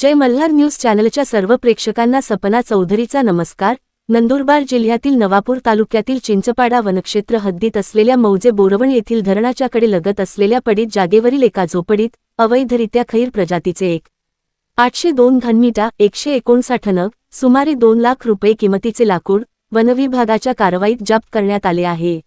जय Malhar news चॅनलच्या सर्व प्रेक्षकांना सपना चौधरीचा नमस्कार. नंदुरबार जिल्ह्यातील नवापूर तालुक्यातील चिंचपाडा वनक्षेत्र हद्दीत असलेल्या मौजे बोरवण येथील धरणाच्याकडे लगत असलेल्या पडीत जागेवरील एका झोपडीत अवैधरित्या खैर प्रजातीचे एक आठशे दोन घनमीटा एकशे एकोणसाठ नग सुमारे दोन लाख रुपये किमतीचे लाकूड वनविभागाच्या कारवाईत जप्त करण्यात आले आहे.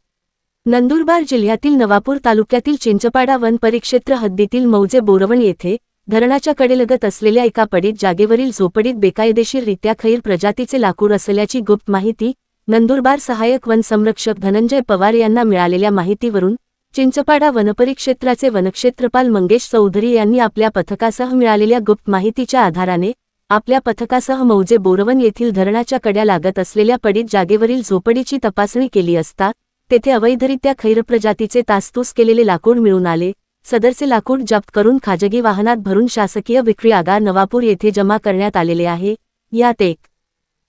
नंदुरबार जिल्ह्यातील नवापूर तालुक्यातील चिंचपाडा वन परिक्षेत्र हद्दीतील मौजे बोरवण येथे धरणाच्या कडेलगत असलेल्या एका पडीत जागेवरील झोपडीत बेकायदेशीररित्या खैर प्रजातीचे लाकूड असल्याची गुप्त माहिती नंदुरबार सहाय्यक वन संरक्षक धनंजय पवार यांना मिळालेल्या माहितीवरून चिंचपाडा वनपरिक्षेत्राचे वनक्षेत्रपाल मंगेश चौधरी यांनी आपल्या पथकासह मिळालेल्या गुप्त माहितीच्या आधाराने आपल्या पथकासह मौजे बोरवन येथील धरणाच्या कड्या लागत असलेल्या पडीत जागेवरील झोपडीची तपासणी केली असता तेथे अवैधरित्या खैर प्रजातीचे तास्तूस केलेले लाकूड मिळून आले. सदरचे लाकूड जप्त करून खाजगी वाहनात भरून शासकीय विक्री आगार नवापूर येथे जमा करण्यात आलेले आहे. यात एक.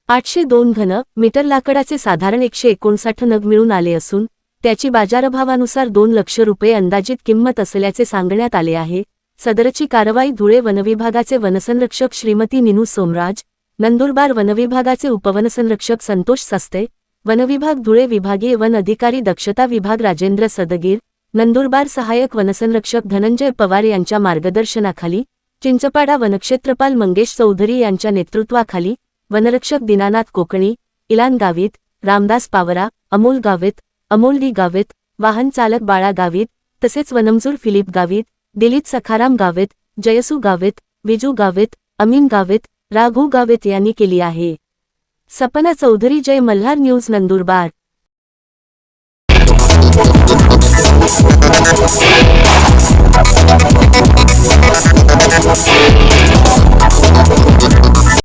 आठशे दोन घन मीटर लाकडाचे साधारण एकशे एकोणसाठ नग मिळून आले असून त्याची बाजारभावानुसार दोन लक्ष रुपये अंदाजित किंमत असल्याचे सांगण्यात आले आहे. सदरची कारवाई धुळे वनविभागाचे वनसंरक्षक श्रीमती निनू सोमराज नंदुरबार वनविभागाचे उपवनसंरक्षक संतोष सस्ते वनविभाग धुळे विभागीय वन अधिकारी दक्षता विभाग राजेंद्र सदगीर नंदुरबार सहाय्यक वनसंरक्षक धनंजय पवार यांच्या मार्गदर्शनाखाली चिंचपाडा वनक्षेत्रपाल मंगेश चौधरी यांच्या नेतृत्वाखाली वनरक्षक दीनानाथ कोकणी इलान गावित रामदास पावरा अमोल गावित अमोलडी गावित वाहन चालक बाळा गावित तसेच वनमजूर फिलिप गावित दिलीप सखाराम गावित जयसू गावित विजू गावित अमीन गावित राघू गावित यांनी केली आहे. सपना चौधरी जय मल्हार न्यूज नंदुरबार.